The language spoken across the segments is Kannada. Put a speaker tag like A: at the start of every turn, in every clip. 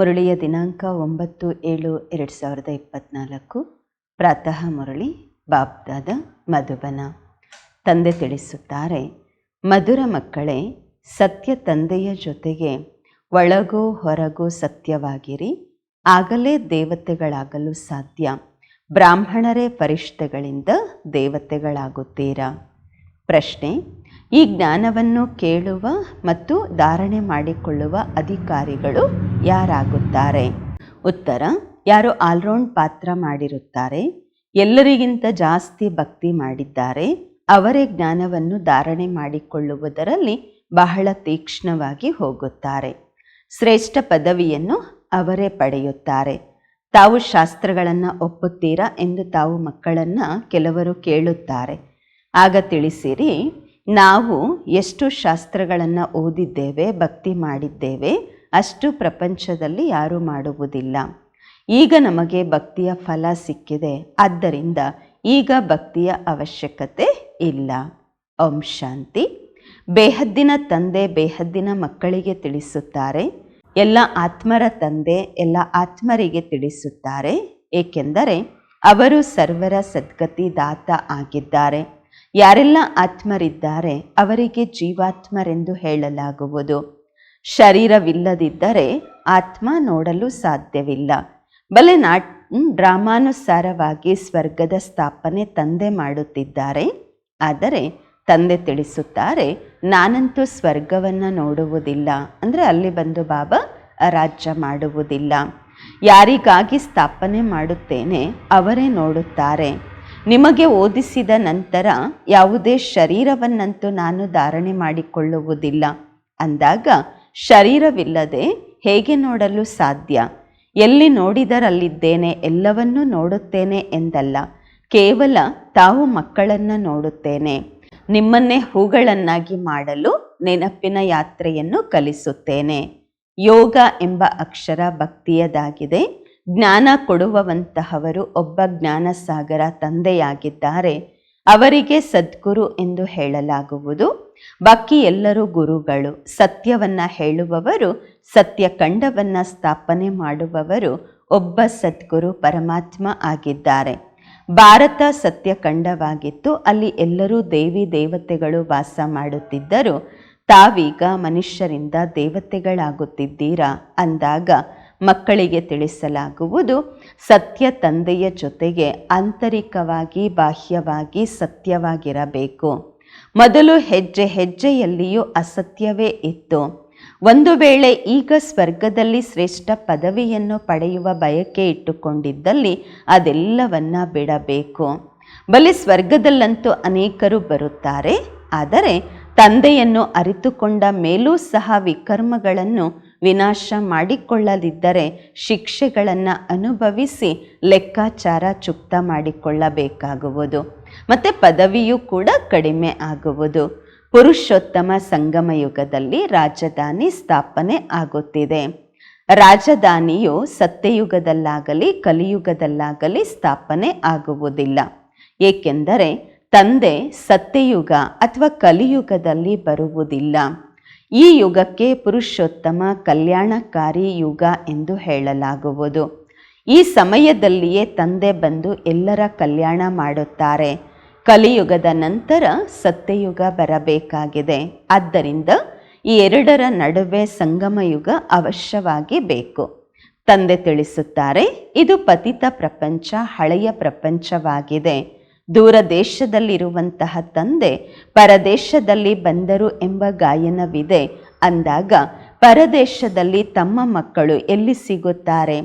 A: ಮುರಳಿಯ ದಿನಾಂಕ ಒಂಬತ್ತು ಏಳು ಎರಡು ಸಾವಿರದ ಇಪ್ಪತ್ತ್ನಾಲ್ಕು ಪ್ರಾತಃ ಮುರಳಿ ಬಾಬ್ದಾದ ಮಧುಬನ. ತಂದೆ ತಿಳಿಸುತ್ತಾರೆ, ಮಧುರ ಮಕ್ಕಳೇ, ಸತ್ಯ ತಂದೆಯ ಜೊತೆಗೆ ಒಳಗೋ ಹೊರಗೋ ಸತ್ಯವಾಗಿರಿ. ಆಗಲೇ ದೇವತೆಗಳಾಗಲು ಸಾಧ್ಯ. ಬ್ರಾಹ್ಮಣರೇ ಪರಿಷ್ಠೆಗಳಿಂದ ದೇವತೆಗಳಾಗುತ್ತೀರಾ? ಪ್ರಶ್ನೆ. ಈ ಜ್ಞಾನವನ್ನು ಕೇಳುವ ಮತ್ತು ಧಾರಣೆ ಮಾಡಿಕೊಳ್ಳುವ ಅಧಿಕಾರಿಗಳು ಯಾರಾಗುತ್ತಾರೆ? ಉತ್ತರ, ಯಾರು ಆಲ್ರೌಂಡ್ ಪಾತ್ರ ಮಾಡಿರುತ್ತಾರೆ? ಎಲ್ಲರಿಗಿಂತ ಜಾಸ್ತಿ ಭಕ್ತಿ ಮಾಡಿದ್ದಾರೆ. ಅವರೇ ಜ್ಞಾನವನ್ನು ಧಾರಣೆ ಮಾಡಿಕೊಳ್ಳುವುದರಲ್ಲಿ ಬಹಳ ತೀಕ್ಷ್ಣವಾಗಿ ಹೋಗುತ್ತಾರೆ. ಶ್ರೇಷ್ಠ ಪದವಿಯನ್ನು ಅವರೇ ಪಡೆಯುತ್ತಾರೆ. ತಾವು ಶಾಸ್ತ್ರಗಳನ್ನು ಒಪ್ಪುತ್ತೀರಾ ಎಂದು ತಾವು ಮಕ್ಕಳನ್ನು ಕೆಲವರು ಕೇಳುತ್ತಾರೆ. ಆಗ ತಿಳಿಸಿರಿ ನಾವು ಎಷ್ಟು ಶಾಸ್ತ್ರಗಳನ್ನು ಓದಿದ್ದೇವೆ, ಭಕ್ತಿ ಮಾಡಿದ್ದೇವೆ, ಅಷ್ಟು ಪ್ರಪಂಚದಲ್ಲಿ ಯಾರೂ ಮಾಡುವುದಿಲ್ಲ. ಈಗ ನಮಗೆ ಭಕ್ತಿಯ ಫಲ ಸಿಕ್ಕಿದೆ. ಆದ್ದರಿಂದ ಈಗ ಭಕ್ತಿಯ ಅವಶ್ಯಕತೆ ಇಲ್ಲ. ಓಂ ಶಾಂತಿ. ಬೇಹದ್ದಿನ ತಂದೆ ಬೇಹದ್ದಿನ ಮಕ್ಕಳಿಗೆ ತಿಳಿಸುತ್ತಾರೆ. ಎಲ್ಲ ಆತ್ಮರ ತಂದೆ ಎಲ್ಲ ಆತ್ಮರಿಗೆ ತಿಳಿಸುತ್ತಾರೆ. ಏಕೆಂದರೆ ಅವರು ಸರ್ವರ ಸದ್ಗತಿ ದಾತ ಆಗಿದ್ದಾರೆ. ಯಾರೆಲ್ಲ ಆತ್ಮರಿದ್ದಾರೆ ಅವರಿಗೆ ಜೀವಾತ್ಮರೆಂದು ಹೇಳಲಾಗುವುದು. ಶರೀರವಿಲ್ಲದಿದ್ದರೆ ಆತ್ಮ ನೋಡಲು ಸಾಧ್ಯವಿಲ್ಲ. ಬಲೆ ನಾಟ್ ಡ್ರಾಮಾನುಸಾರವಾಗಿ ಸ್ವರ್ಗದ ಸ್ಥಾಪನೆ ತಂದೆ ಮಾಡುತ್ತಿದ್ದಾರೆ. ಆದರೆ ತಂದೆ ತಿಳಿಸುತ್ತಾರೆ, ನಾನಂತೂ ಸ್ವರ್ಗವನ್ನು ನೋಡುವುದಿಲ್ಲ. ಅಂದರೆ ಅಲ್ಲಿ ಬಂದು ಬಾಬಾ ರಾಜ್ಯ ಮಾಡುವುದಿಲ್ಲ. ಯಾರಿಗಾಗಿ ಸ್ಥಾಪನೆ ಮಾಡುತ್ತೇನೆ ಅವರೇ ನೋಡುತ್ತಾರೆ. ನಿಮಗೆ ಓದಿಸಿದ ನಂತರ ಯಾವುದೇ ಶರೀರವನ್ನಂತೂ ನಾನು ಧಾರಣೆ ಮಾಡಿಕೊಳ್ಳುವುದಿಲ್ಲ. ಅಂದಾಗ ಶರೀರವಿಲ್ಲದೆ ಹೇಗೆ ನೋಡಲು ಸಾಧ್ಯ? ಎಲ್ಲಿ ನೋಡಿದರಲ್ಲಿದ್ದೇನೆ, ಎಲ್ಲವನ್ನೂ ನೋಡುತ್ತೇನೆ ಎಂದಲ್ಲ. ಕೇವಲ ತಾವು ಮಕ್ಕಳನ್ನು ನೋಡುತ್ತೇನೆ. ನಿಮ್ಮನ್ನೇ ಹೂಗಳನ್ನಾಗಿ ಮಾಡಲು ನೆನಪಿನ ಯಾತ್ರೆಯನ್ನು ಕಲಿಸುತ್ತೇನೆ. ಯೋಗ ಎಂಬ ಅಕ್ಷರ ಭಕ್ತಿಯದಾಗಿದೆ. ಜ್ಞಾನ ಕೊಡುವವಂತಹವರು ಒಬ್ಬ ಜ್ಞಾನಸಾಗರ ತಂದೆಯಾಗಿದ್ದಾರೆ. ಅವರಿಗೆ ಸದ್ಗುರು ಎಂದು ಹೇಳಲಾಗುವುದು. ಬಾಕಿ ಎಲ್ಲರೂ ಗುರುಗಳು. ಸತ್ಯವನ್ನ ಹೇಳುವವರು, ಸತ್ಯ ಕಂಡವನ್ನು ಸ್ಥಾಪನೆ ಮಾಡುವವರು ಒಬ್ಬ ಸದ್ಗುರು ಪರಮಾತ್ಮ ಆಗಿದ್ದಾರೆ. ಭಾರತ ಸತ್ಯಖಂಡವಾಗಿತ್ತು ಅಲ್ಲಿ ಎಲ್ಲರೂ ದೇವಿ ದೇವತೆಗಳು ವಾಸ ಮಾಡುತ್ತಿದ್ದರು. ತಾವೀಗ ಮನುಷ್ಯರಿಂದ ದೇವತೆಗಳಾಗುತ್ತಿದ್ದೀರಾ? ಅಂದಾಗ ಮಕ್ಕಳಿಗೆ ತಿಳಿಸಲಾಗುವುದು. ಸತ್ಯ ತಂದೆಯ ಜೊತೆಗೆ ಆಂತರಿಕವಾಗಿ, ಬಾಹ್ಯವಾಗಿ ಸತ್ಯವಾಗಿರಬೇಕು. ಮೊದಲು ಹೆಜ್ಜೆ ಹೆಜ್ಜೆಯಲ್ಲಿಯೂ ಅಸತ್ಯವೇ ಇತ್ತು. ಒಂದು ವೇಳೆ ಈಗ ಸ್ವರ್ಗದಲ್ಲಿ ಶ್ರೇಷ್ಠ ಪದವಿಯನ್ನು ಪಡೆಯುವ ಬಯಕೆ ಇಟ್ಟುಕೊಂಡಿದ್ದಲ್ಲಿ ಅದೆಲ್ಲವನ್ನ ಬಿಡಬೇಕು. ಬಲಿ ಸ್ವರ್ಗದಲ್ಲಂತೂ ಅನೇಕರು ಬರುತ್ತಾರೆ. ಆದರೆ ತಂದೆಯನ್ನು ಅರಿತುಕೊಂಡ ಮೇಲೂ ಸಹ ವಿಕರ್ಮಗಳನ್ನು ವಿನಾಶ ಮಾಡಿಕೊಳ್ಳದಿದ್ದರೆ ಶಿಕ್ಷೆಗಳನ್ನು ಅನುಭವಿಸಿ ಲೆಕ್ಕಾಚಾರ ಚುಕ್ತ ಮಾಡಿಕೊಳ್ಳಬೇಕಾಗುವುದು. ಮತ್ತು ಪದವಿಯೂ ಕೂಡ ಕಡಿಮೆ ಆಗುವುದು. ಪುರುಷೋತ್ತಮ ಸಂಗಮ ಯುಗದಲ್ಲಿ ರಾಜಧಾನಿ ಸ್ಥಾಪನೆ ಆಗುತ್ತಿದೆ. ರಾಜಧಾನಿಯು ಸತ್ಯಯುಗದಲ್ಲಾಗಲಿ, ಕಲಿಯುಗದಲ್ಲಾಗಲಿ ಸ್ಥಾಪನೆ ಆಗುವುದಿಲ್ಲ. ಏಕೆಂದರೆ ತಂದೆ ಸತ್ಯಯುಗ ಅಥವಾ ಕಲಿಯುಗದಲ್ಲಿ ಬರುವುದಿಲ್ಲ. ಈ ಯುಗಕ್ಕೆ ಪುರುಷೋತ್ತಮ ಕಲ್ಯಾಣಕಾರಿ ಯುಗ ಎಂದು ಹೇಳಲಾಗುವುದು. ಈ ಸಮಯದಲ್ಲಿಯೇ ತಂದೆ ಬಂದು ಎಲ್ಲರ ಕಲ್ಯಾಣ ಮಾಡುತ್ತಾರೆ. ಕಲಿಯುಗದ ನಂತರ ಸತ್ಯಯುಗ ಬರಬೇಕಾಗಿದೆ. ಆದ್ದರಿಂದ ಈ ಎರಡರ ನಡುವೆ ಸಂಗಮ ಯುಗ ಅವಶ್ಯವಾಗಿ ಬೇಕು. ತಂದೆ ತಿಳಿಸುತ್ತಾರೆ, ಇದು ಪತಿತ ಪ್ರಪಂಚ, ಹಳೆಯ ಪ್ರಪಂಚವಾಗಿದೆ. ದೂರ ದೇಶದಲ್ಲಿರುವಂತಹ ತಂದೆ ಪರದೇಶದಲ್ಲಿ ಬಂದರು ಎಂಬ ಗಾಯನವಿದೆ. ಅಂದಾಗ ಪರದೇಶದಲ್ಲಿ ತಮ್ಮ ಮಕ್ಕಳು ಎಲ್ಲಿ ಸಿಗುತ್ತಾರೆ?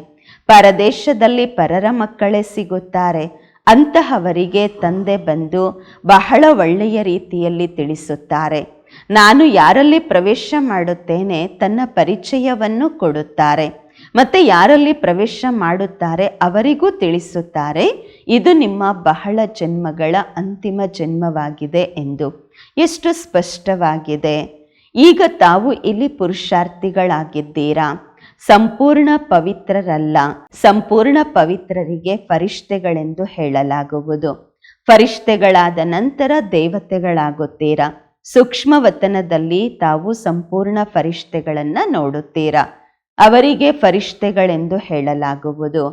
A: ಪರದೇಶದಲ್ಲಿ ಪರರ ಮಕ್ಕಳೇ ಸಿಗುತ್ತಾರೆ? ಅಂತಹವರಿಗೆ ತಂದೆ ಬಂದು ಬಹಳ ಒಳ್ಳೆಯ ರೀತಿಯಲ್ಲಿ ತಿಳಿಸುತ್ತಾರೆ. ನಾನು ಯಾರಲ್ಲಿ ಪ್ರವೇಶ ಮಾಡುತ್ತೇನೆ ತನ್ನ ಪರಿಚಯವನ್ನು ಕೊಡುತ್ತಾರೆ. ಮತ್ತೆ ಯಾರಲ್ಲಿ ಪ್ರವೇಶ ಮಾಡುತ್ತಾರೆ ಅವರಿಗೂ ತಿಳಿಸುತ್ತಾರೆ, ಇದು ನಿಮ್ಮ ಬಹಳ ಜನ್ಮಗಳ ಅಂತಿಮ ಜನ್ಮವಾಗಿದೆ ಎಂದು. ಎಷ್ಟು ಸ್ಪಷ್ಟವಾಗಿದೆ. ಈಗ ತಾವು ಇಲ್ಲಿ ಪುರುಷಾರ್ಥಿಗಳಾಗಿದ್ದೀರಾ. ಸಂಪೂರ್ಣ ಪವಿತ್ರರಲ್ಲ. ಸಂಪೂರ್ಣ ಪವಿತ್ರರಿಗೆ ಫರಿಷ್ಠೆಗಳೆಂದು ಹೇಳಲಾಗುವುದು. ಫರಿಷ್ಠೆಗಳಾದ ನಂತರ ದೇವತೆಗಳಾಗುತ್ತೀರಾ. ಸೂಕ್ಷ್ಮವತನದಲ್ಲಿ ತಾವು ಸಂಪೂರ್ಣ ಫರಿಷ್ಠೆಗಳನ್ನು ನೋಡುತ್ತೀರಾ. ಅವರಿಗೆ ಫರಿಷ್ಠೆಗಳೆಂದು ಹೇಳಲಾಗುವುದು.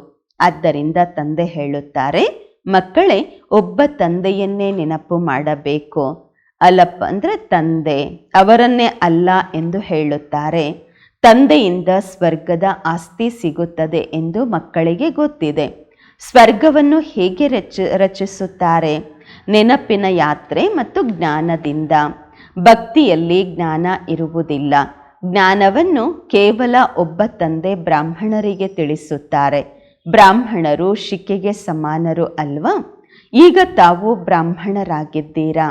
A: ಆದ್ದರಿಂದ ತಂದೆ ಹೇಳುತ್ತಾರೆ, ಮಕ್ಕಳೇ, ಒಬ್ಬ ತಂದೆಯನ್ನೇ ನೆನಪು ಮಾಡಬೇಕು. ಅಲ್ಲಪ್ಪ ಅಂದರೆ ತಂದೆ, ಅವರನ್ನೇ ಅಲ್ಲ ಎಂದು ಹೇಳುತ್ತಾರೆ. ತಂದೆಯಿಂದ ಸ್ವರ್ಗದ ಆಸ್ತಿ ಸಿಗುತ್ತದೆ ಎಂದು ಮಕ್ಕಳಿಗೆ ಗೊತ್ತಿದೆ. ಸ್ವರ್ಗವನ್ನು ಹೇಗೆ ರಚ, ರಚಿಸುತ್ತಾರೆ? ನೆನಪಿನ ಯಾತ್ರೆ ಮತ್ತು ಜ್ಞಾನದಿಂದ. ಭಕ್ತಿಯಲ್ಲಿ ಜ್ಞಾನ ಇರುವುದಿಲ್ಲ. ಜ್ಞಾನವನ್ನು ಕೇವಲ ಒಬ್ಬ ತಂದೆ ಬ್ರಾಹ್ಮಣರಿಗೆ ತಿಳಿಸುತ್ತಾರೆ. ಬ್ರಾಹ್ಮಣರು ಶಿಕೆಗೆ ಸಮಾನರು ಅಲ್ವಾ? ಈಗ ತಾವು ಬ್ರಾಹ್ಮಣರಾಗಿದ್ದೀರಾ?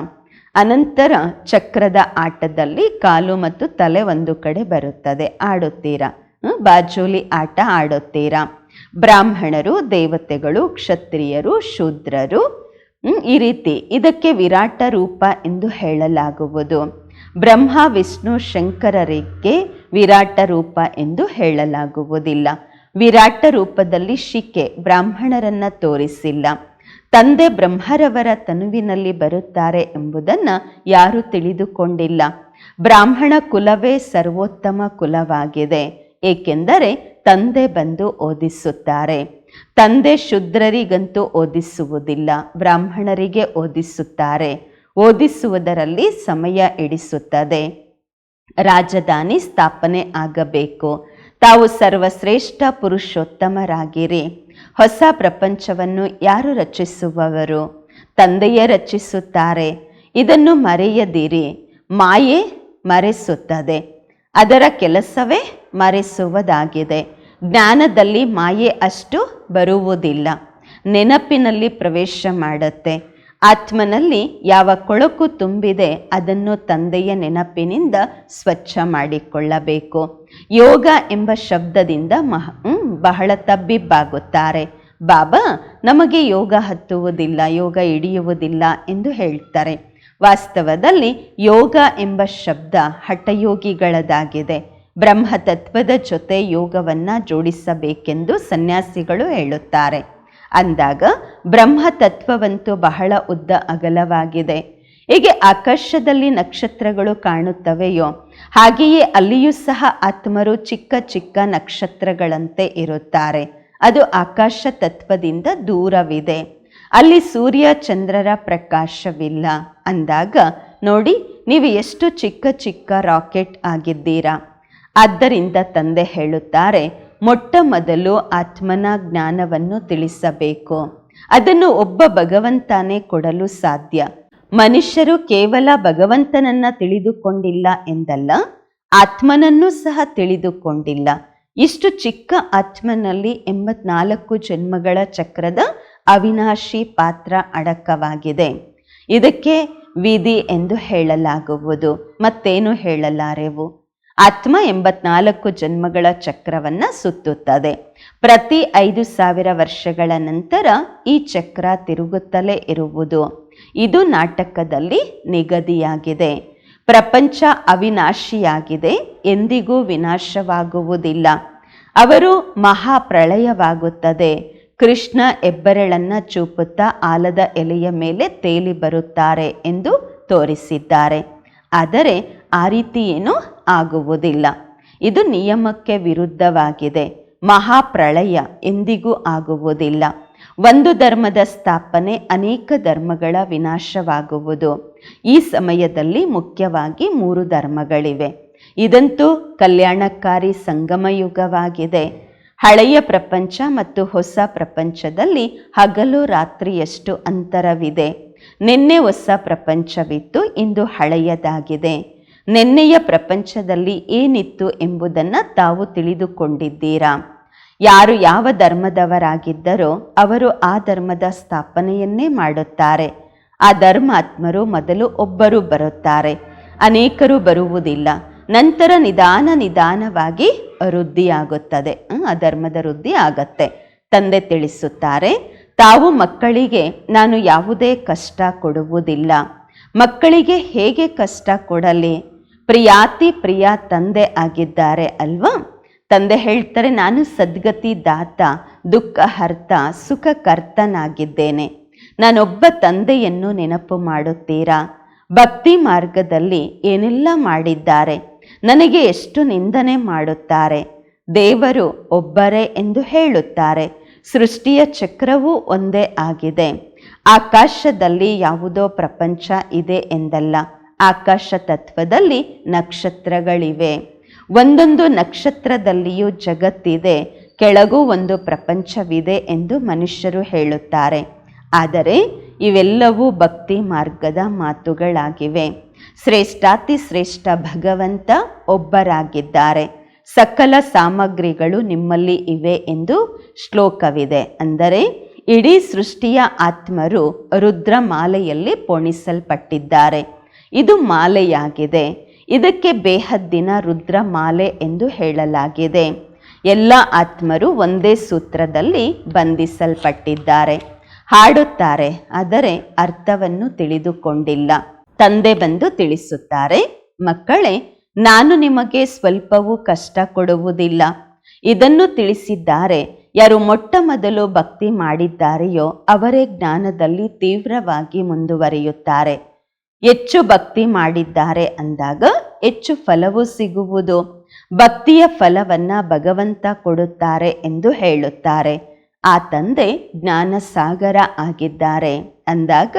A: ಅನಂತರ ಚಕ್ರದ ಆಟದಲ್ಲಿ ಕಾಲು ಮತ್ತು ತಲೆ ಒಂದು ಕಡೆ ಬರುತ್ತದೆ, ಆಡುತ್ತೀರಾ? ಬಾಜೋಲಿ ಆಟ ಆಡುತ್ತೀರಾ? ಬ್ರಾಹ್ಮಣರು, ದೇವತೆಗಳು, ಕ್ಷತ್ರಿಯರು, ಶೂದ್ರರು ಈ ರೀತಿ ಇದಕ್ಕೆ ವಿರಾಟ ರೂಪ ಎಂದು ಹೇಳಲಾಗುವುದು. ಬ್ರಹ್ಮ, ವಿಷ್ಣು ಶಂಕರರಿಗೆ ವಿರಾಟ ರೂಪ ಎಂದು ಹೇಳಲಾಗುವುದಿಲ್ಲ. ವಿರಾಟ ರೂಪದಲ್ಲಿ ಶಿಕೆ ಬ್ರಾಹ್ಮಣರನ್ನ ತೋರಿಸಿಲ್ಲ. ತಂದೆ ಬ್ರಹ್ಮರವರ ತನುವಿನಲ್ಲಿ ಬರುತ್ತಾರೆ ಎಂಬುದನ್ನು ಯಾರೂ ತಿಳಿದುಕೊಂಡಿಲ್ಲ. ಬ್ರಾಹ್ಮಣ ಕುಲವೇ ಸರ್ವೋತ್ತಮ ಕುಲವಾಗಿದೆ, ಏಕೆಂದರೆ ತಂದೆ ಬಂದು ಓದಿಸುತ್ತಾರೆ. ತಂದೆ ಶುದ್ರರಿಗಂತೂ ಓದಿಸುವುದಿಲ್ಲ, ಬ್ರಾಹ್ಮಣರಿಗೆ ಓದಿಸುತ್ತಾರೆ. ಓದಿಸುವುದರಲ್ಲಿ ಸಮಯ ಇಡಿಸುತ್ತದೆ ರಾಜಧಾನಿ ಸ್ಥಾಪನೆ ಆಗಬೇಕು. ತಾವು ಸರ್ವಶ್ರೇಷ್ಠ ಪುರುಷೋತ್ತಮರಾಗಿರಿ. ಹೊಸ ಪ್ರಪಂಚವನ್ನು ಯಾರು ರಚಿಸುವವರು? ತಂದೆಯೇ ರಚಿಸುತ್ತಾರೆ. ಇದನ್ನು ಮರೆಯದಿರಿ. ಮಾಯೆ ಮರೆಸುತ್ತದೆ. ಅದರ ಕೆಲಸವೇ ಮರೆಸುವುದಾಗಿದೆ. ಜ್ಞಾನದಲ್ಲಿ ಮಾಯೆ ಅಷ್ಟು ಬರುವುದಿಲ್ಲ. ನೆನಪಿನಲ್ಲಿ ಪ್ರವೇಶ ಮಾಡುತ್ತೆ. ಆತ್ಮನಲ್ಲಿ ಯಾವ ಕೊಳಕು ತುಂಬಿದೆ ಅದನ್ನು ತಂದೆಯ ನೆನಪಿನಿಂದ ಸ್ವಚ್ಛ ಮಾಡಿಕೊಳ್ಳಬೇಕು. ಯೋಗ ಎಂಬ ಶಬ್ದದಿಂದ ಮಹ ಬಹಳ ತಬ್ಬಿಬ್ಬಾಗುತ್ತಾರೆ. ಬಾಬಾ, ನಮಗೆ ಯೋಗ ಹತ್ತುವುದಿಲ್ಲ, ಯೋಗ ಹಿಡಿಯುವುದಿಲ್ಲ ಎಂದು ಹೇಳ್ತಾರೆ. ವಾಸ್ತವದಲ್ಲಿ ಯೋಗ ಎಂಬ ಶಬ್ದ ಹಠಯೋಗಿಗಳದಾಗಿದೆ ಬ್ರಹ್ಮತತ್ವದ ಜೊತೆ ಯೋಗವನ್ನು ಜೋಡಿಸಬೇಕೆಂದು ಸನ್ಯಾಸಿಗಳು ಹೇಳುತ್ತಾರೆ. ಅಂದಾಗ ಬ್ರಹ್ಮ ತತ್ವವಂತೂ ಬಹಳ ಉದ್ದ ಅಗಲವಾಗಿದೆ. ಹೀಗೆ ಆಕಾಶದಲ್ಲಿ ನಕ್ಷತ್ರಗಳು ಕಾಣುತ್ತವೆಯೋ, ಹಾಗೆಯೇ ಅಲ್ಲಿಯೂ ಸಹ ಆತ್ಮರು ಚಿಕ್ಕ ಚಿಕ್ಕ ನಕ್ಷತ್ರಗಳಂತೆ ಇರುತ್ತಾರೆ. ಅದು ಆಕಾಶ ತತ್ವದಿಂದ ದೂರವಿದೆ. ಅಲ್ಲಿ ಸೂರ್ಯ ಚಂದ್ರರ ಪ್ರಕಾಶವಿಲ್ಲ. ಅಂದಾಗ ನೋಡಿ, ನೀವು ಎಷ್ಟು ಚಿಕ್ಕ ಚಿಕ್ಕ ರಾಕೆಟ್ ಆಗಿದ್ದೀರಾ. ಆದ್ದರಿಂದ ತಂದೆ ಹೇಳುತ್ತಾರೆ ಮೊಟ್ಟ ಮೊದಲು ಆತ್ಮನ ಜ್ಞಾನವನ್ನು ತಿಳಿಸಬೇಕು. ಅದನ್ನು ಒಬ್ಬ ಭಗವಂತನೇ ಕೊಡಲು ಸಾಧ್ಯ. ಮನುಷ್ಯರು ಕೇವಲ ಭಗವಂತನನ್ನ ತಿಳಿದುಕೊಂಡಿಲ್ಲ ಎಂದಲ್ಲ, ಆತ್ಮನನ್ನು ಸಹ ತಿಳಿದುಕೊಂಡಿಲ್ಲ. ಇಷ್ಟು ಚಿಕ್ಕ ಆತ್ಮನಲ್ಲಿ ಎಂಬತ್ನಾಲ್ಕು ಜನ್ಮಗಳ ಚಕ್ರದ ಅವಿನಾಶಿ ಪಾತ್ರ ಅಡಕವಾಗಿದೆ. ಇದಕ್ಕೆ ವಿಧಿ ಎಂದು ಹೇಳಲಾಗುವುದು. ಮತ್ತೇನು ಹೇಳಲಾರೆವು? ಆತ್ಮ ಎಂಬತ್ನಾಲ್ಕು ಜನ್ಮಗಳ ಚಕ್ರವನ್ನ ಸುತ್ತುತ್ತದೆ. ಪ್ರತಿ ಐದು ಸಾವಿರ ವರ್ಷಗಳ ನಂತರ ಈ ಚಕ್ರ ತಿರುಗುತ್ತಲೇ ಇರುವುದು. ಇದು ನಾಟಕದಲ್ಲಿ ನಿಗದಿಯಾಗಿದೆ. ಪ್ರಪಂಚ ಅವಿನಾಶಿಯಾಗಿದೆ, ಎಂದಿಗೂ ವಿನಾಶವಾಗುವುದಿಲ್ಲ. ಅವರು ಮಹಾಪ್ರಳಯವಾಗುತ್ತದೆ. ಕೃಷ್ಣ ಹೆಬ್ಬೆರಳನ್ನ ಚೂಪುತ್ತಾ ಆಲದ ಎಲೆಯ ಮೇಲೆ ತೇಲಿ ಬರುತ್ತಾರೆ ಎಂದು ತೋರಿಸಿದ್ದಾರೆ. ಆದರೆ ಆ ರೀತಿ ಏನೂ ಆಗುವುದಿಲ್ಲ. ಇದು ನಿಯಮಕ್ಕೆ ವಿರುದ್ಧವಾಗಿದೆ. ಮಹಾಪ್ರಳಯ ಎಂದಿಗೂ ಆಗುವುದಿಲ್ಲ. ಒಂದು ಧರ್ಮದ ಸ್ಥಾಪನೆ ಅನೇಕ ಧರ್ಮಗಳ ವಿನಾಶವಾಗುವುದು. ಈ ಸಮಯದಲ್ಲಿ ಮುಖ್ಯವಾಗಿ ಮೂರು ಧರ್ಮಗಳಿವೆ. ಇದಂತೂ ಕಲ್ಯಾಣಕಾರಿ ಸಂಗಮಯುಗವಾಗಿದೆ. ಹಳೆಯ ಪ್ರಪಂಚ ಮತ್ತು ಹೊಸ ಪ್ರಪಂಚದಲ್ಲಿ ಹಗಲು ರಾತ್ರಿಯಷ್ಟು ಅಂತರವಿದೆ. ನಿನ್ನೆ ಹೊಸ ಪ್ರಪಂಚವಿತ್ತು, ಇಂದು ಹಳೆಯದಾಗಿದೆ. ನಿನ್ನೆಯ ಪ್ರಪಂಚದಲ್ಲಿ ಏನಿತ್ತು ಎಂಬುದನ್ನು ತಾವು ತಿಳಿದುಕೊಂಡಿದ್ದೀರಾ? ಯಾರು ಯಾವ ಧರ್ಮದವರಾಗಿದ್ದರೋ ಅವರು ಆ ಧರ್ಮದ ಸ್ಥಾಪನೆಯನ್ನೇ ಮಾಡುತ್ತಾರೆ. ಆ ಧರ್ಮಾತ್ಮರು ಮೊದಲು ಒಬ್ಬರು ಬರುತ್ತಾರೆ. ಅನೇಕರು ಬರುವುದಿಲ್ಲ. ನಂತರ ನಿಧಾನ ನಿಧಾನವಾಗಿ ವೃದ್ಧಿಯಾಗುತ್ತದೆ. ಆ ಧರ್ಮದ ವೃದ್ಧಿ ಆಗತ್ತೆ. ತಂದೆ ತಿಳಿಸುತ್ತಾರೆ, ತಾವು ಮಕ್ಕಳಿಗೆ ನಾನು ಯಾವುದೇ ಕಷ್ಟ ಕೊಡುವುದಿಲ್ಲ. ಮಕ್ಕಳಿಗೆ ಹೇಗೆ ಕಷ್ಟ ಕೊಡಲಿ? ಪ್ರಿಯಾತಿ ಪ್ರಿಯ ತಂದೆ ಆಗಿದ್ದಾರೆ ಅಲ್ವಾ? ತಂದೆ ಹೇಳ್ತಾರೆ, ನಾನು ಸದ್ಗತಿ ದಾತ, ದುಃಖ ಹರ್ತ, ಸುಖ ಕರ್ತನಾಗಿದ್ದೇನೆ. ನಾನೊಬ್ಬ ತಂದೆಯನ್ನು ನೆನಪು ಮಾಡುತ್ತೀರಾ? ಭಕ್ತಿ ಮಾರ್ಗದಲ್ಲಿ ಏನೆಲ್ಲ ಮಾಡಿದ್ದಾರೆ? ನನಗೆ ಎಷ್ಟು ನಿಂದನೆ ಮಾಡುತ್ತಾರೆ? ದೇವರು ಒಬ್ಬರೇ ಎಂದು ಹೇಳುತ್ತಾರೆ. ಸೃಷ್ಟಿಯ ಚಕ್ರವೂ ಒಂದೇ ಆಗಿದೆ. ಆಕಾಶದಲ್ಲಿ ಯಾವುದೋ ಪ್ರಪಂಚ ಇದೆ ಎಂದಲ್ಲ. ಆಕಾಶ ತತ್ವದಲ್ಲಿ ನಕ್ಷತ್ರಗಳಿವೆ. ಒಂದೊಂದು ನಕ್ಷತ್ರದಲ್ಲಿಯೂ ಜಗತ್ತಿದೆ. ಕೆಳಗೂ ಒಂದು ಪ್ರಪಂಚವಿದೆ ಎಂದು ಮನುಷ್ಯರು ಹೇಳುತ್ತಾರೆ. ಆದರೆ ಇವೆಲ್ಲವೂ ಭಕ್ತಿ ಮಾರ್ಗದ ಮಾತುಗಳಾಗಿವೆ. ಶ್ರೇಷ್ಠಾತಿ ಶ್ರೇಷ್ಠ ಭಗವಂತ ಒಬ್ಬರಾಗಿದ್ದಾರೆ. ಸಕಲ ಸಾಮಗ್ರಿಗಳು ನಿಮ್ಮಲ್ಲಿ ಇವೆ ಎಂದು ಶ್ಲೋಕವಿದೆ. ಅಂದರೆ ಇಡೀ ಸೃಷ್ಟಿಯ ಆತ್ಮರು ರುದ್ರಮಾಲೆಯಲ್ಲಿ ಪೋಣಿಸಲ್ಪಟ್ಟಿದ್ದಾರೆ. ಇದು ಮಾಲೆಯಾಗಿದೆ. ಇದಕ್ಕೆ ಬೇಹದ್ದಿನ ರುದ್ರ ಮಾಲೆ ಎಂದು ಹೇಳಲಾಗಿದೆ. ಎಲ್ಲ ಆತ್ಮರು ಒಂದೇ ಸೂತ್ರದಲ್ಲಿ ಬಂಧಿಸಲ್ಪಟ್ಟಿದ್ದಾರೆ. ಹಾಡುತ್ತಾರೆ, ಆದರೆ ಅರ್ಥವನ್ನು ತಿಳಿದುಕೊಂಡಿಲ್ಲ. ತಂದೆ ಬಂದು ತಿಳಿಸುತ್ತಾರೆ, ಮಕ್ಕಳೇ, ನಾನು ನಿಮಗೆ ಸ್ವಲ್ಪವೂ ಕಷ್ಟ ಕೊಡುವುದಿಲ್ಲ. ಇದನ್ನು ತಿಳಿಸಿದ್ದಾರೆ, ಯಾರು ಮೊಟ್ಟ ಮೊದಲು ಭಕ್ತಿ ಮಾಡಿದ್ದಾರೆಯೋ ಅವರೇ ಜ್ಞಾನದಲ್ಲಿ ತೀವ್ರವಾಗಿ ಮುಂದುವರಿಯುತ್ತಾರೆ. ಹೆಚ್ಚು ಭಕ್ತಿ ಮಾಡಿದ್ದಾರೆ ಅಂದಾಗ ಹೆಚ್ಚು ಫಲವು ಸಿಗುವುದು. ಭಕ್ತಿಯ ಫಲವನ್ನ ಭಗವಂತ ಕೊಡುತ್ತಾರೆ ಎಂದು ಹೇಳುತ್ತಾರೆ. ಆ ತಂದೆ ಜ್ಞಾನ ಸಾಗರ ಆಗಿದ್ದಾರೆ ಅಂದಾಗ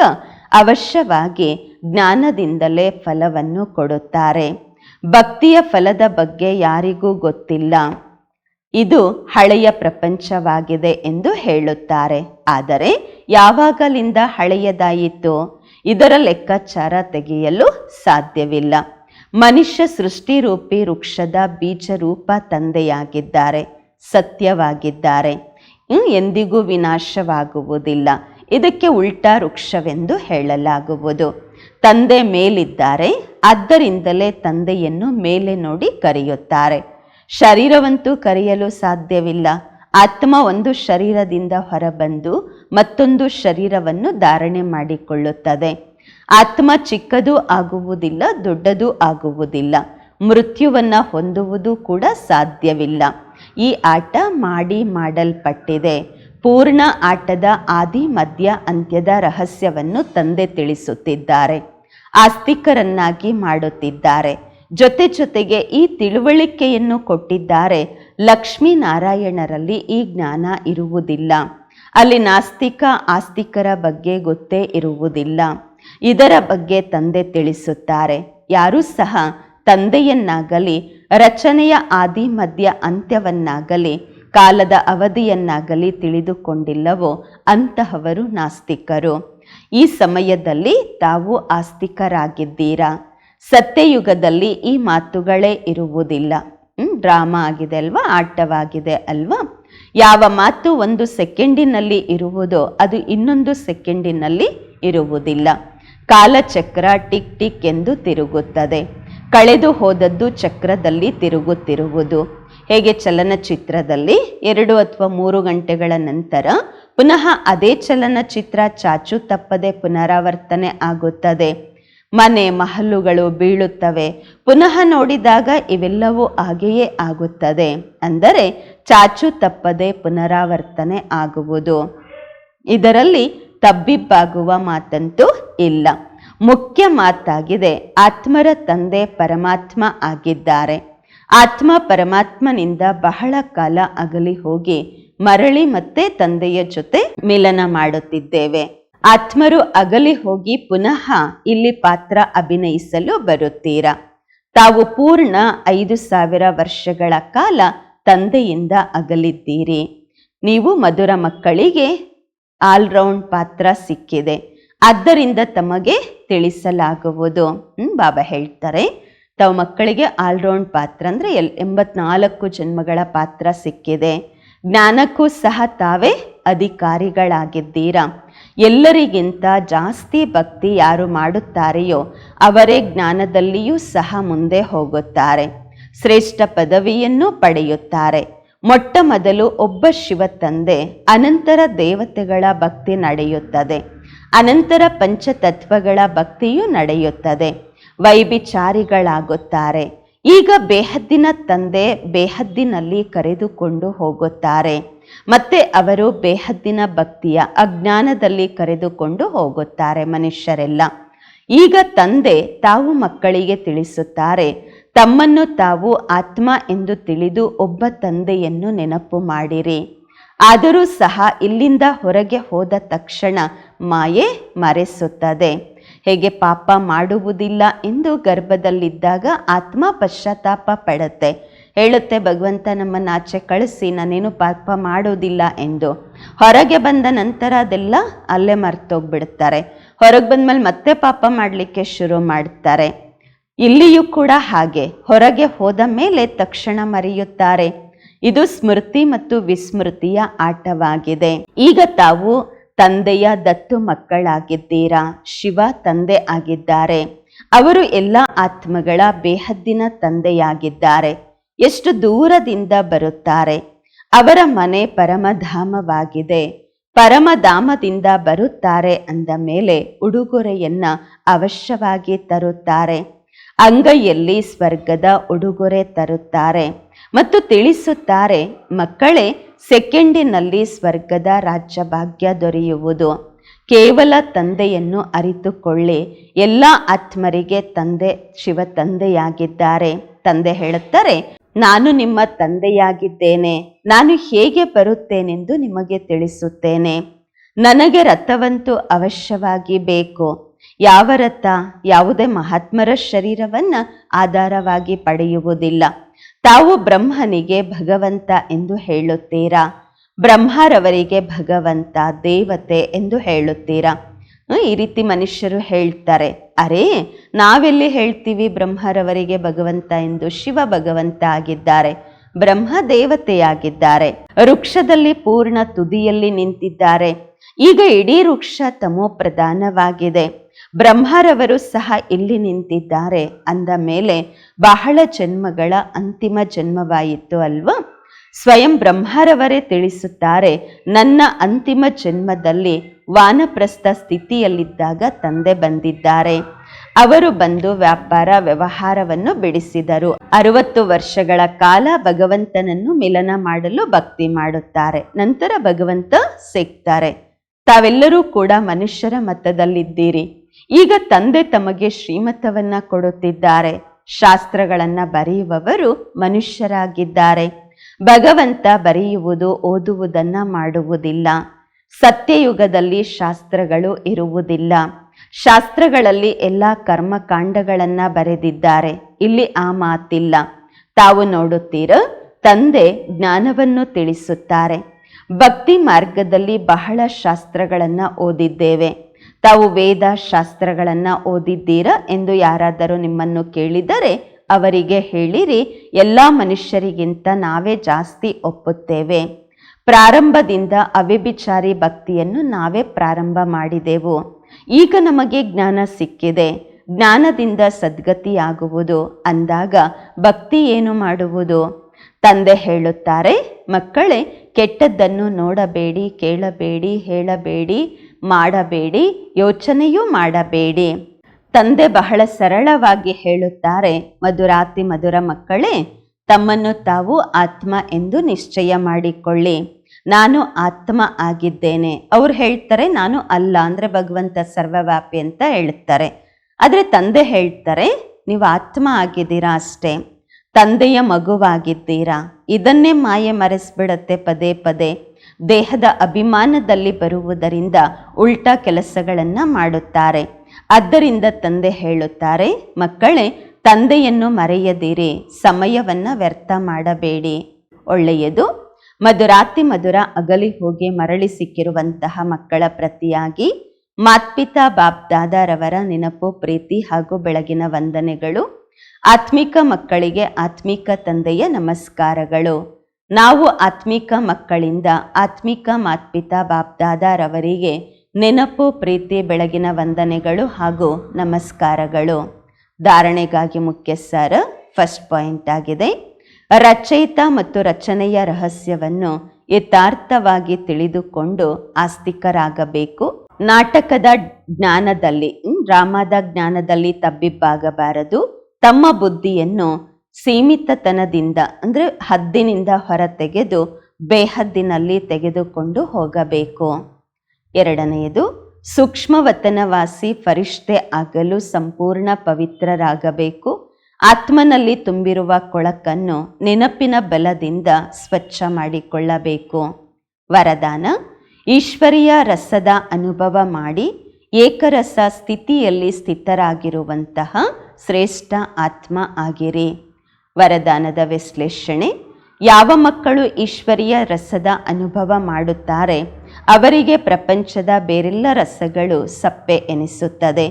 A: ಅವಶ್ಯವಾಗಿ ಜ್ಞಾನದಿಂದಲೇ ಫಲವನ್ನು ಕೊಡುತ್ತಾರೆ. ಭಕ್ತಿಯ ಫಲದ ಬಗ್ಗೆ ಯಾರಿಗೂ ಗೊತ್ತಿಲ್ಲ. ಇದು ಹಳೆಯ ಪ್ರಪಂಚವಾಗಿದೆ ಎಂದು ಹೇಳುತ್ತಾರೆ. ಆದರೆ ಯಾವಾಗಲಿಂದ ಹಳೆಯದಾಯಿತು? ಇದರ ಲೆಕ್ಕಾಚಾರ ತೆಗೆಯಲು ಸಾಧ್ಯವಿಲ್ಲ. ಮನುಷ್ಯ ಸೃಷ್ಟಿರೂಪಿ ವೃಕ್ಷದ ಬೀಜರೂಪ ತಂದೆಯಾಗಿದ್ದಾರೆ, ಸತ್ಯವಾಗಿದ್ದಾರೆ. ಎಂದಿಗೂ ವಿನಾಶವಾಗುವುದಿಲ್ಲ. ಇದಕ್ಕೆ ಉಲ್ಟಾ ವೃಕ್ಷವೆಂದು ಹೇಳಲಾಗುವುದು. ತಂದೆ ಮೇಲಿದ್ದಾರೆ, ಆದ್ದರಿಂದಲೇ ತಂದೆಯನ್ನು ಮೇಲೆ ನೋಡಿ ಕರೆಯುತ್ತಾರೆ. ಶರೀರವಂತೂ ಕರೆಯಲು ಸಾಧ್ಯವಿಲ್ಲ. ಆತ್ಮ ಒಂದು ಶರೀರದಿಂದ ಹೊರಬಂದು ಮತ್ತೊಂದು ಶರೀರವನ್ನು ಧಾರಣೆ ಮಾಡಿಕೊಳ್ಳುತ್ತದೆ. ಆತ್ಮ ಚಿಕ್ಕದು ಆಗುವುದಿಲ್ಲ, ದೊಡ್ಡದೂ ಆಗುವುದಿಲ್ಲ. ಮೃತ್ಯುವನ್ನು ಹೊಂದುವುದು ಕೂಡ ಸಾಧ್ಯವಿಲ್ಲ. ಈ ಆಟ ಮಾಡಿ ಮಾಡಲ್ಪಟ್ಟಿದೆ. ಪೂರ್ಣ ಆಟದ ಆದಿ, ಮಧ್ಯ, ಅಂತ್ಯದ ರಹಸ್ಯವನ್ನು ತಂದೆ ತಿಳಿಸುತ್ತಿದ್ದಾರೆ. ಆಸ್ತಿಕರನ್ನಾಗಿ ಮಾಡುತ್ತಿದ್ದಾರೆ. ಜೊತೆ ಜೊತೆಗೆ ಈ ತಿಳುವಳಿಕೆಯನ್ನು ಕೊಟ್ಟಿದ್ದಾರೆ. ಲಕ್ಷ್ಮೀನಾರಾಯಣರಲ್ಲಿ ಈ ಜ್ಞಾನ ಇರುವುದಿಲ್ಲ. ಅಲ್ಲಿ ನಾಸ್ತಿಕ ಆಸ್ತಿಕರ ಬಗ್ಗೆ ಗೊತ್ತೇ ಇರುವುದಿಲ್ಲ. ಇದರ ಬಗ್ಗೆ ತಂದೆ ತಿಳಿಸುತ್ತಾರೆ. ಯಾರೂ ಸಹ ತಂದೆಯನ್ನಾಗಲಿ, ರಚನೆಯ ಆದಿ ಮಧ್ಯ ಅಂತ್ಯವನ್ನಾಗಲಿ, ಕಾಲದ ಅವಧಿಯನ್ನಾಗಲಿ ತಿಳಿದುಕೊಂಡಿಲ್ಲವೋ ಅಂತಹವರು ನಾಸ್ತಿಕರು. ಈ ಸಮಯದಲ್ಲಿ ತಾವು ಆಸ್ತಿಕರಾಗಿದ್ದೀರಾ? ಸತ್ಯಯುಗದಲ್ಲಿ ಈ ಮಾತುಗಳೇ ಇರುವುದಿಲ್ಲ. ಡ್ರಾಮಾ ಆಗಿದೆ ಅಲ್ವಾ? ಆಟವಾಗಿದೆ ಅಲ್ವಾ? ಯಾವ ಮಾತು ಒಂದು ಸೆಕೆಂಡಿನಲ್ಲಿ ಇರುವುದೋ ಅದು ಇನ್ನೊಂದು ಸೆಕೆಂಡಿನಲ್ಲಿ ಇರುವುದಿಲ್ಲ. ಕಾಲಚಕ್ರ ಟಿಕ್ ಟಿಕ್ ಎಂದು ತಿರುಗುತ್ತದೆ. ಕಳೆದು ಹೋದದ್ದು ಚಕ್ರದಲ್ಲಿ ತಿರುಗುತ್ತಿರುವುದು. ಹೇಗೆ ಚಲನಚಿತ್ರದಲ್ಲಿ ಎರಡು ಅಥವಾ ಮೂರು ಗಂಟೆಗಳ ನಂತರ ಪುನಃ ಅದೇ ಚಲನಚಿತ್ರ ಚಾಚು ತಪ್ಪದೆ ಪುನರಾವರ್ತನೆ ಆಗುತ್ತದೆ. ಮನೆ ಮಹಲುಗಳು ಬೀಳುತ್ತವೆ. ಪುನಃ ನೋಡಿದಾಗ ಇವೆಲ್ಲವೂ ಹಾಗೆಯೇ ಆಗುತ್ತದೆ. ಅಂದರೆ ಚಾಚು ತಪ್ಪದೆ ಪುನರಾವರ್ತನೆ ಆಗುವುದು. ಇದರಲ್ಲಿ ತಬ್ಬಿಬ್ಬಾಗುವ ಮಾತಂತೂ ಇಲ್ಲ. ಮುಖ್ಯ ಮಾತಾಗಿದೆ, ಆತ್ಮರ ತಂದೆ ಪರಮಾತ್ಮ ಆಗಿದ್ದಾರೆ. ಆತ್ಮ ಪರಮಾತ್ಮನಿಂದ ಬಹಳ ಕಾಲ ಅಗಲಿ ಹೋಗಿ ಮರಳಿ ಮತ್ತೆ ತಂದೆಯ ಜೊತೆ ಮಿಲನ ಮಾಡುತ್ತಿದ್ದೇವೆ. ಆತ್ಮರು ಅಗಲಿ ಹೋಗಿ ಪುನಃ ಇಲ್ಲಿ ಪಾತ್ರ ಅಭಿನಯಿಸಲು ಬರುತ್ತೀರಾ? ತಾವು ಪೂರ್ಣ ಐದು ಸಾವಿರ ವರ್ಷಗಳ ಕಾಲ ತಂದೆಯಿಂದ ಅಗಲಿದ್ದೀರಿ. ನೀವು ಮಧುರ ಮಕ್ಕಳಿಗೆ ಆಲ್ರೌಂಡ್ ಪಾತ್ರ ಸಿಕ್ಕಿದೆ. ಆದ್ದರಿಂದ ತಮಗೆ ತಿಳಿಸಲಾಗುವುದು. ಬಾಬಾ ಹೇಳ್ತಾರೆ, ತಾವು ಮಕ್ಕಳಿಗೆ ಆಲ್ರೌಂಡ್ ಪಾತ್ರ ಅಂದರೆ ಎಲ್, ಎಂಬತ್ನಾಲ್ಕು ಜನ್ಮಗಳ ಪಾತ್ರ ಸಿಕ್ಕಿದೆ. ಜ್ಞಾನಕ್ಕೂ ಸಹ ತಾವೇ ಅಧಿಕಾರಿಗಳಾಗಿದ್ದೀರಾ? ಎಲ್ಲರಿಗಿಂತ ಜಾಸ್ತಿ ಭಕ್ತಿ ಯಾರು ಮಾಡುತ್ತಾರೆಯೋ ಅವರೇ ಜ್ಞಾನದಲ್ಲಿಯೂ ಸಹ ಮುಂದೆ ಹೋಗುತ್ತಾರೆ. ಶ್ರೇಷ್ಠ ಪದವಿಯನ್ನು ಪಡೆಯುತ್ತಾರೆ. ಮೊಟ್ಟ ಮೊದಲು ಒಬ್ಬ ಶಿವ ತಂದೆ ಅನಂತರ ದೇವತೆಗಳ ಭಕ್ತಿ ನಡೆಯುತ್ತದೆ. ಅನಂತರ ಪಂಚತತ್ವಗಳ ಭಕ್ತಿಯೂ ನಡೆಯುತ್ತದೆ. ವೈಭಿಚಾರಿಗಳಾಗುತ್ತಾರೆ ಈಗ ಬೇಹದ್ದಿನ ತಂದೆ ಬೇಹದ್ದಿನಲ್ಲಿ ಕರೆದುಕೊಂಡು ಹೋಗುತ್ತಾರೆ. ಮತ್ತೆ ಅವರು ಬೇಹದ್ದಿನ ಭಕ್ತಿಯ ಅಜ್ಞಾನದಲ್ಲಿ ಕರೆದುಕೊಂಡು ಹೋಗುತ್ತಾರೆ ಮನುಷ್ಯರೆಲ್ಲ. ಈಗ ತಂದೆ ತಾವು ಮಕ್ಕಳಿಗೆ ತಿಳಿಸುತ್ತಾರೆ ತಮ್ಮನ್ನು ತಾವು ಆತ್ಮ ಎಂದು ತಿಳಿದು ಒಬ್ಬ ತಂದೆಯನ್ನು ನೆನಪು ಮಾಡಿರಿ. ಆದರೂ ಸಹ ಇಲ್ಲಿಂದ ಹೊರಗೆ ಹೋದ ತಕ್ಷಣ ಮಾಯೆ ಮರೆಸುತ್ತದೆ. ಹೇಗೆ ಪಾಪ ಮಾಡುವುದಿಲ್ಲ ಎಂದು ಗರ್ಭದಲ್ಲಿದ್ದಾಗ ಆತ್ಮ ಪಶ್ಚಾತ್ತಾಪ ಪಡತ್ತೆ. ಹೇಳುತ್ತೆ, ಭಗವಂತ ನಮ್ಮನ್ನು ಆಚೆ ಕಳಿಸಿ, ನಾನೇನು ಪಾಪ ಮಾಡೋದಿಲ್ಲ ಎಂದು. ಹೊರಗೆ ಬಂದ ನಂತರ ಅದೆಲ್ಲ ಅಲ್ಲೇ ಮರ್ತೋಗ್ಬಿಡ್ತಾರೆ. ಹೊರಗೆ ಬಂದ ಮೇಲೆ ಮತ್ತೆ ಪಾಪ ಮಾಡಲಿಕ್ಕೆ ಶುರು ಮಾಡ್ತಾರೆ. ಇಲ್ಲಿಯೂ ಕೂಡ ಹಾಗೆ. ಹೊರಗೆ ಹೋದ ಮೇಲೆ ತಕ್ಷಣ ಮರೆಯುತ್ತಾರೆ. ಇದು ಸ್ಮೃತಿ ಮತ್ತು ವಿಸ್ಮೃತಿಯ ಆಟವಾಗಿದೆ. ಈಗ ತಾವು ತಂದೆಯ ದತ್ತು ಮಕ್ಕಳಾಗಿದ್ದೀರಾ? ಶಿವ ತಂದೆ ಆಗಿದ್ದಾರೆ. ಅವರು ಎಲ್ಲ ಆತ್ಮಗಳ ಬೇಹದ್ದಿನ ತಂದೆಯಾಗಿದ್ದಾರೆ. ಎಷ್ಟು ದೂರದಿಂದ ಬರುತ್ತಾರೆ? ಅವರ ಮನೆ ಪರಮಧಾಮವಾಗಿದೆ. ಪರಮಧಾಮದಿಂದ ಬರುತ್ತಾರೆ ಅಂದ ಮೇಲೆ ಉಡುಗೊರೆಯನ್ನ ಅವಶ್ಯವಾಗಿ ತರುತ್ತಾರೆ. ಅಂಗೈಯಲ್ಲಿ ಸ್ವರ್ಗದ ಉಡುಗೊರೆ ತರುತ್ತಾರೆ ಮತ್ತು ತಿಳಿಸುತ್ತಾರೆ, ಮಕ್ಕಳೇ, ಸೆಕೆಂಡಿನಲ್ಲಿ ಸ್ವರ್ಗದ ರಾಜ್ಯಭಾಗ್ಯ ದೊರೆಯುವುದು. ಕೇವಲ ತಂದೆಯನ್ನು ಅರಿತುಕೊಳ್ಳಿ, ಎಲ್ಲ ಆತ್ಮರಿಗೆ ತಂದೆ, ಶಿವ ತಂದೆಯಾಗಿದ್ದಾರೆ. ತಂದೆ ಹೇಳುತ್ತಾರೆ, ನಾನು ನಿಮ್ಮ ತಂದೆಯಾಗಿದ್ದೇನೆ, ನಾನು ಹೇಗೆ ಬರುತ್ತೇನೆಂದು ನಿಮಗೆ ತಿಳಿಸುತ್ತೇನೆ. ನನಗೆ ರಥವಂತೂ ಅವಶ್ಯವಾಗಿ ಬೇಕು. ಯಾವ ರಥ, ಯಾವುದೇ ಮಹಾತ್ಮರ ಶರೀರವನ್ನ ಆಧಾರವಾಗಿ ಪಡೆಯುವುದಿಲ್ಲ. ತಾವು ಬ್ರಹ್ಮನಿಗೆ ಭಗವಂತ ಎಂದು ಹೇಳುತ್ತೀರಾ? ಬ್ರಹ್ಮರವರಿಗೆ ಭಗವಂತ, ದೇವತೆ ಎಂದು ಹೇಳುತ್ತೀರಾ? ಈ ರೀತಿ ಮನುಷ್ಯರು ಹೇಳ್ತಾರೆ. ಅರೇ, ನಾವೆಲ್ಲಿ ಹೇಳ್ತೀವಿ ಬ್ರಹ್ಮರವರಿಗೆ ಭಗವಂತ ಎಂದು? ಶಿವ ಭಗವಂತ ಆಗಿದ್ದಾರೆ. ಬ್ರಹ್ಮ ದೇವತೆಯಾಗಿದ್ದಾರೆ. ವೃಕ್ಷದಲ್ಲಿ ಪೂರ್ಣ ತುದಿಯಲ್ಲಿ ನಿಂತಿದ್ದಾರೆ. ಈಗ ಇಡೀ ವೃಕ್ಷ ತಮೋ ಪ್ರಧಾನವಾಗಿದೆ ಬ್ರಹ್ಮರವರು ಸಹ ಇಲ್ಲಿ ನಿಂತಿದ್ದಾರೆ. ಅಂದ ಮೇಲೆ ಬಹಳ ಜನ್ಮಗಳ ಅಂತಿಮ ಜನ್ಮವಾಯಿತು ಅಲ್ವಾ? ಸ್ವಯಂ ಬ್ರಹ್ಮರವರೇ ತಿಳಿಸುತ್ತಾರೆ, ನನ್ನ ಅಂತಿಮ ಜನ್ಮದಲ್ಲಿ ವಾನಪ್ರಸ್ಥ ಸ್ಥಿತಿಯಲ್ಲಿದ್ದಾಗ ತಂದೆ ಬಂದಿದ್ದಾರೆ. ಅವರು ಬಂದು ವ್ಯಾಪಾರ ವ್ಯವಹಾರವನ್ನು ಬಿಡಿಸಿದರು. ಅರವತ್ತು ವರ್ಷಗಳ ಕಾಲ ಭಗವಂತನನ್ನು ಮಿಲನ ಮಾಡಲು ಭಕ್ತಿ ಮಾಡುತ್ತಾರೆ. ನಂತರ ಭಗವಂತ ಸಿಗ್ತಾರೆ. ತಾವೆಲ್ಲರೂ ಕೂಡ ಮನುಷ್ಯರ ಮತದಲ್ಲಿದ್ದೀರಿ. ಈಗ ತಂದೆ ತಮಗೆ ಶ್ರೀಮತವನ್ನ ಕೊಡುತ್ತಿದ್ದಾರೆ. ಶಾಸ್ತ್ರಗಳನ್ನ ಬರೆಯುವವರು ಮನುಷ್ಯರಾಗಿದ್ದಾರೆ. ಭಗವಂತ ಬರೆಯುವುದು, ಓದುವುದನ್ನ ಮಾಡುವುದಿಲ್ಲ. ಸತ್ಯಯುಗದಲ್ಲಿ ಶಾಸ್ತ್ರಗಳು ಇರುವುದಿಲ್ಲ. ಶಾಸ್ತ್ರಗಳಲ್ಲಿ ಎಲ್ಲ ಕರ್ಮಕಾಂಡಗಳನ್ನು ಬರೆದಿದ್ದಾರೆ. ಇಲ್ಲಿ ಆ ಮಾತಿಲ್ಲ. ತಾವು ನೋಡುತ್ತೀರ? ತಂದೆ ಜ್ಞಾನವನ್ನು ತಿಳಿಸುತ್ತಾರೆ. ಭಕ್ತಿ ಮಾರ್ಗದಲ್ಲಿ ಬಹಳ ಶಾಸ್ತ್ರಗಳನ್ನು ಓದಿದ್ದೇವೆ. ತಾವು ವೇದ ಶಾಸ್ತ್ರಗಳನ್ನು ಓದಿದ್ದೀರಾ ಎಂದು ಯಾರಾದರೂ ನಿಮ್ಮನ್ನು ಕೇಳಿದರೆ ಅವರಿಗೆ ಹೇಳಿರಿ, ಎಲ್ಲ ಮನುಷ್ಯರಿಗಿಂತ ನಾವೇ ಜಾಸ್ತಿ ಒಪ್ಪುತ್ತೇವೆ. ಪ್ರಾರಂಭದಿಂದ ಅವಿಭಿಚಾರಿ ಭಕ್ತಿಯನ್ನು ನಾವೇ ಪ್ರಾರಂಭ ಮಾಡಿದೆವು. ಈಗ ನಮಗೆ ಜ್ಞಾನ ಸಿಕ್ಕಿದೆ. ಜ್ಞಾನದಿಂದ ಸದ್ಗತಿಯಾಗುವುದು. ಅಂದಾಗ ಭಕ್ತಿ ಏನು ಮಾಡುವುದು? ತಂದೆ ಹೇಳುತ್ತಾರೆ, ಮಕ್ಕಳೇ, ಕೆಟ್ಟದ್ದನ್ನು ನೋಡಬೇಡಿ, ಕೇಳಬೇಡಿ, ಹೇಳಬೇಡಿ ಮಾಡಬೇಡಿ, ಯೋಚನೆಯೂ ಮಾಡಬೇಡಿ. ತಂದೆ ಬಹಳ ಸರಳವಾಗಿ ಹೇಳುತ್ತಾರೆ, ಮಧುರಾತಿ ಮಧುರ ಮಕ್ಕಳೇ, ತಮ್ಮನ್ನು ತಾವು ಆತ್ಮ ಎಂದು ನಿಶ್ಚಯ ಮಾಡಿಕೊಳ್ಳಿ. ನಾನು ಆತ್ಮ ಆಗಿದ್ದೇನೆ. ಅವ್ರು ಹೇಳ್ತಾರೆ, ನಾನು ಅಲ್ಲ. ಅಂದರೆ ಭಗವಂತ ಸರ್ವವ್ಯಾಪಿ ಅಂತ ಹೇಳ್ತಾರೆ. ಆದರೆ ತಂದೆ ಹೇಳ್ತಾರೆ, ನೀವು ಆತ್ಮ ಆಗಿದ್ದೀರಾ ಅಷ್ಟೇ. ತಂದೆಯ ಮಗುವಾಗಿದ್ದೀರಾ. ಇದನ್ನೇ ಮಾಯೆ ಮರೆಸ್ಬಿಡತ್ತೆ ಪದೇ ಪದೇ. ದೇಹದ ಅಭಿಮಾನದಲ್ಲಿ ಬರುವುದರಿಂದ ಉಲ್ಟಾ ಕೆಲಸಗಳನ್ನು ಮಾಡುತ್ತಾರೆ. ಆದ್ದರಿಂದ ತಂದೆ ಹೇಳುತ್ತಾರೆ, ಮಕ್ಕಳೇ, ತಂದೆಯನ್ನು ಮರೆಯದಿರಿ, ಸಮಯವನ್ನ ವ್ಯರ್ಥ ಮಾಡಬೇಡಿ. ಒಳ್ಳೆಯದು. ಮಧುರಾತಿ ಮಧುರ ಅಗಲಿ ಹೋಗಿ ಮರಳಿ ಸಿಕ್ಕಿರುವಂತಹ ಮಕ್ಕಳ ಪ್ರತಿಯಾಗಿ ಮಾತ್ಪಿತಾ ಬಾಪ್ ದಾದಾರವರ ನೆನಪು, ಪ್ರೀತಿ ಹಾಗೂ ಬೆಳಗಿನ ವಂದನೆಗಳು. ಆತ್ಮಿಕ ಮಕ್ಕಳಿಗೆ ಆತ್ಮಿಕ ತಂದೆಯ ನಮಸ್ಕಾರಗಳು. ನಾವು ಆತ್ಮಿಕ ಮಕ್ಕಳಿಂದ ಆತ್ಮಿಕ ಮಾತ್ಪಿತಾ ಬಾಪ್ದಾದಾರವರಿಗೆ ನೆನಪು, ಪ್ರೀತಿ, ಬೆಳಗಿನ ವಂದನೆಗಳು ಹಾಗೂ ನಮಸ್ಕಾರಗಳು. ಧಾರಣೆಗಾಗಿ ಮುಖ್ಯ ಸಾರ ಫಸ್ಟ್ ಪಾಯಿಂಟ್ ಆಗಿದೆ. ರಚಯಿತ ಮತ್ತು ರಚನೆಯ ರಹಸ್ಯವನ್ನು ಯಥಾರ್ಥವಾಗಿ ತಿಳಿದುಕೊಂಡು ಆಸ್ತಿಕರಾಗಬೇಕು. ನಾಟಕದ ಜ್ಞಾನದಲ್ಲಿ ಡ್ರಾಮಾದ ಜ್ಞಾನದಲ್ಲಿ ತಬ್ಬಿಬ್ಬಾಗಬಾರದು. ತಮ್ಮ ಬುದ್ಧಿಯನ್ನು ಸೀಮಿತತನದಿಂದ, ಅಂದರೆ ಹದ್ದಿನಿಂದ ಹೊರತೆಗೆದು ಬೇಹದ್ದಿನಲ್ಲಿ ತೆಗೆದುಕೊಂಡು ಹೋಗಬೇಕು. ಎರಡನೆಯದು, ಸೂಕ್ಷ್ಮವತನವಾಸಿ ಫರಿಷ್ಠೆ ಆಗಲು ಸಂಪೂರ್ಣ ಪವಿತ್ರರಾಗಬೇಕು. ಆತ್ಮನಲ್ಲಿ ತುಂಬಿರುವ ಕೊಳಕನ್ನು ನೆನಪಿನ ಬಲದಿಂದ ಸ್ವಚ್ಛ ಮಾಡಿಕೊಳ್ಳಬೇಕು. ವರದಾನ, ಈಶ್ವರಿಯ ರಸದ ಅನುಭವ ಮಾಡಿ ಏಕರಸ ಸ್ಥಿತಿಯಲ್ಲಿ ಸ್ಥಿತರಾಗಿರುವಂತಹ ಶ್ರೇಷ್ಠ ಆತ್ಮ ಆಗಿರಿ. ವರದಾನದ ವಿಶ್ಲೇಷಣೆ, ಯಾವ ಮಕ್ಕಳು ಈಶ್ವರೀಯ ರಸದ ಅನುಭವ ಮಾಡುತ್ತಾರೆ, ಅವರಿಗೆ ಪ್ರಪಂಚದ ಬೇರೆಲ್ಲ ರಸಗಳು ಸಪ್ಪೆ ಎನಿಸುತ್ತದೆ.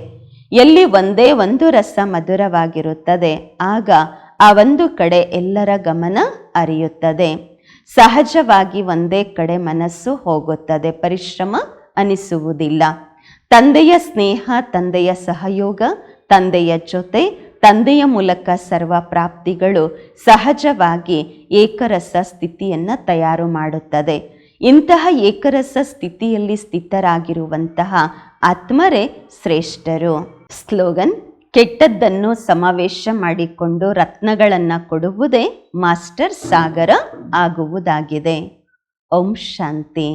A: ಎಲ್ಲಿ ಒಂದೇ ಒಂದು ರಸ ಮಧುರವಾಗಿರುತ್ತದೆ, ಆಗ ಆ ಒಂದು ಕಡೆ ಎಲ್ಲರ ಗಮನ ಅರಿಯುತ್ತದೆ ಸಹಜವಾಗಿ ಒಂದೇ ಕಡೆ ಮನಸ್ಸು ಹೋಗುತ್ತದೆ, ಪರಿಶ್ರಮ ಅನಿಸುವುದಿಲ್ಲ. ತಂದೆಯ ಸ್ನೇಹ, ತಂದೆಯ ಸಹಯೋಗ, ತಂದೆಯ ಜೊತೆ ತಂದೆಯ ಮೂಲಕ ಸರ್ವ ಪ್ರಾಪ್ತಿಗಳು ಸಹಜವಾಗಿ ಏಕರಸ ಸ್ಥಿತಿಯನ್ನು ತಯಾರು ಮಾಡುತ್ತದೆ. ಇಂತಹ ಏಕರಸ ಸ್ಥಿತಿಯಲ್ಲಿ ಸ್ಥಿತರಾಗಿರುವಂತಹ ಆತ್ಮರೇ ಶ್ರೇಷ್ಠರು. ಸ್ಲೋಗನ್, ಕೆಟ್ಟದ್ದನ್ನು ಸಮಾವೇಶ ಮಾಡಿಕೊಂಡು ರತ್ನಗಳನ್ನು ಕೊಡುವುದೇ ಮಾಸ್ಟರ್ ಸಾಗರ ಆಗುವುದಾಗಿದೆ. ಓಂ ಶಾಂತಿ.